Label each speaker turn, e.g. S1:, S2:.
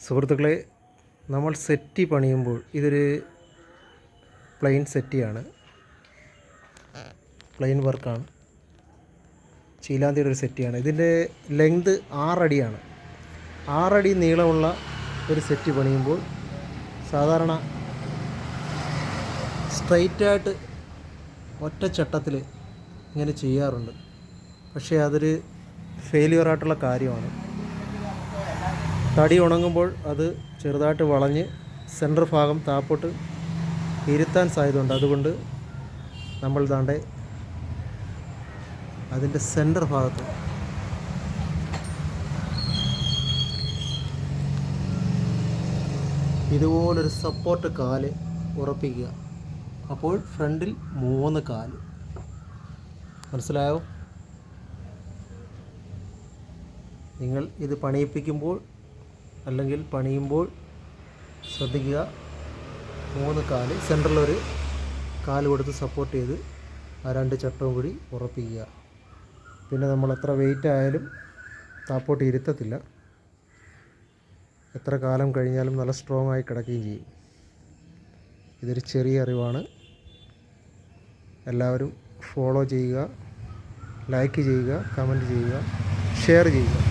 S1: സുഹൃത്തുക്കളെ നമ്മൾ സെറ്റി പണിയുമ്പോൾ ഇതൊരു പ്ലെയിൻ സെറ്റിയാണ് പ്ലെയിൻ വർക്കാണ് ചീലാന്തിയുടെ ഒരു സെറ്റിയാണ് ഇതിന്റെ ലെങ്ത് ആറടിയാണ് ആറടി നീളമുള്ള ഒരു സെറ്റ് പണിയുമ്പോൾ സാധാരണ സ്ട്രൈറ്റായിട്ട് ഒറ്റ ചട്ടത്തിൽ ഇങ്ങനെ ചെയ്യാറുണ്ട്. പക്ഷേ അതൊരു ഫെയിലിയറായിട്ടുള്ള കാര്യമാണ്. തടി ഉണങ്ങുമ്പോൾ അത് ചെറുതായിട്ട് വളഞ്ഞ് സെന്റർ ഭാഗം താപ്പോട്ട് ഇരുത്താൻ സാധ്യതയുണ്ട്. അതുകൊണ്ട് നമ്മൾ ദാണ്ടെ അതിന്റെ സെന്റർ ഭാഗത്ത് ഇതുപോലൊരു സപ്പോർട്ട് കാൽ ഉറപ്പിക്കുക. അപ്പോൾ ഫ്രണ്ടിൽ മൂന്ന് കാൽ. മനസ്സിലായോ? നിങ്ങൾ ഇത് പണിയിപ്പിക്കുമ്പോൾ അല്ലെങ്കിൽ പണിയുമ്പോൾ ശ്രദ്ധിക്കുക. മൂന്ന് കാൽ. സെന്ററിലൊരു കാൽ കൊടുത്ത് സപ്പോർട്ട് ചെയ്ത് ആ രണ്ട് ചട്ടവും കൂടി ഉറപ്പിക്കുക. പിന്നെ നമ്മൾ എത്ര വെയിറ്റ് ആയാലും താപ്പോട്ട് ഇരുത്തത്തില്ല. എത്ര കാലം കഴിഞ്ഞാലും നല്ല സ്ട്രോങ് ആയി കിടക്കുകയും ചെയ്യും. ഇതൊരു ചെറിയ അറിവാണ്. എല്ലാവരും ഫോളോ ചെയ്യുക ലൈക്ക് ചെയ്യുക കമന്റ് ചെയ്യുക ഷെയർ ചെയ്യുക.